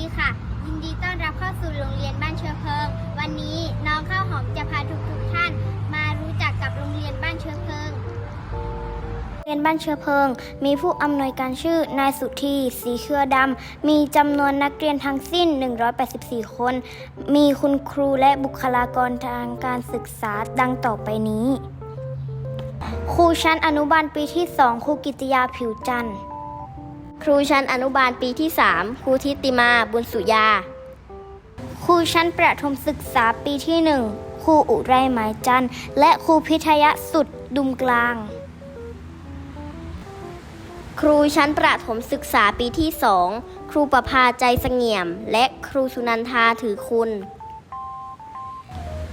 ดีค่ะ ยินดีต้อนรับเข้าสู่โรงเรียนบ้านเชื้อเพลิง วันนี้น้องข้าวหอมจะพาทุกทุกท่าน มารู้จักกับโรงเรียนบ้านเชื้อเพลิง โรงเรียนบ้านเชื้อเพลิง มีผู้อำนวยการชื่อนายสุธีสีเครือดำ มีจำนวนนักเรียนทั้งสิ้น 184 คน มีคุณครูและบุคลากรทางการศึกษาดังต่อไปนี้ ครูชั้นอนุบาลปีที่ 2 ครูกิติยาผิวจันทร์ ครูชั้นอนุบาลปีที่ 3 ครูทิติมาบุญสุยา ครูชั้นประถมศึกษาปีที่ 1 ครูอุไรหมายจันทร์และครูพิทยสุดดุมกลาง ครูชั้นประถมศึกษาปีที่ 2 ครูประภาใจเสงี่ยม และครูสุนันทาถือคุณ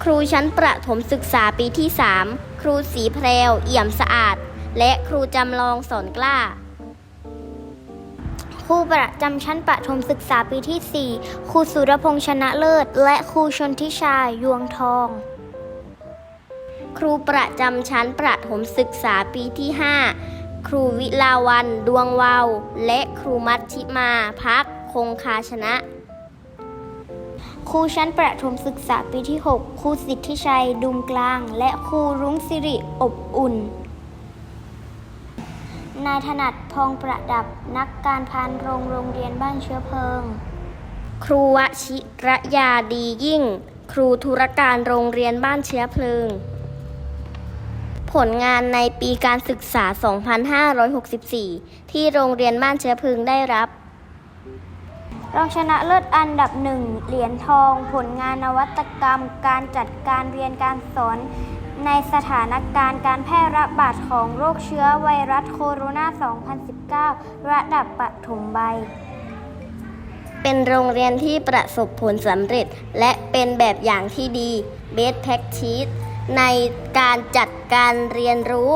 ครูชั้นประถมศึกษาปีที่ 3 ครูสีแพรวเอี่ยมสะอาด และครูจำลองสอนกล้า ครูประจำชั้นประถมศึกษาปีที่ 4 ครูสุรพงษ์ชนะเลิศ และครูชนทิชายวงทอง ครูประจำชั้นประถมศึกษาปีที่ 5 ครูวิลาวันดวงวาว และครูมัชชิมาพักคงคาชนะ ครูชั้นประถมศึกษาปีที่ 6 ครูสิทธิชัยดุมกลาง และครูรุ้งสิริอบอุ่น นายถนัดทองประดับนักการพานโรงโรงเรียนบ้านเชื้อเพลิง ครูวชิรยาดียิ่ง ครูธุรการโรงเรียนบ้านเชื้อเพลิง ผลงานในปีการศึกษา 2564 ที่โรงเรียนบ้านเชื้อเพลิงได้รับ รองชนะเลิศอันดับหนึ่งเหรียญทอง ผลงานนวัตกรรม การจัดการเรียนการสอน ในสถานการณ์การแพร่ระบาดของโรคเชื้อไวรัสโคโรนา 2019 ระดับปฐมใบเป็นโรงเรียนที่ประสบผลสำเร็จ และเป็นแบบอย่างที่ดี Best Practice ในการจัดการเรียนรู้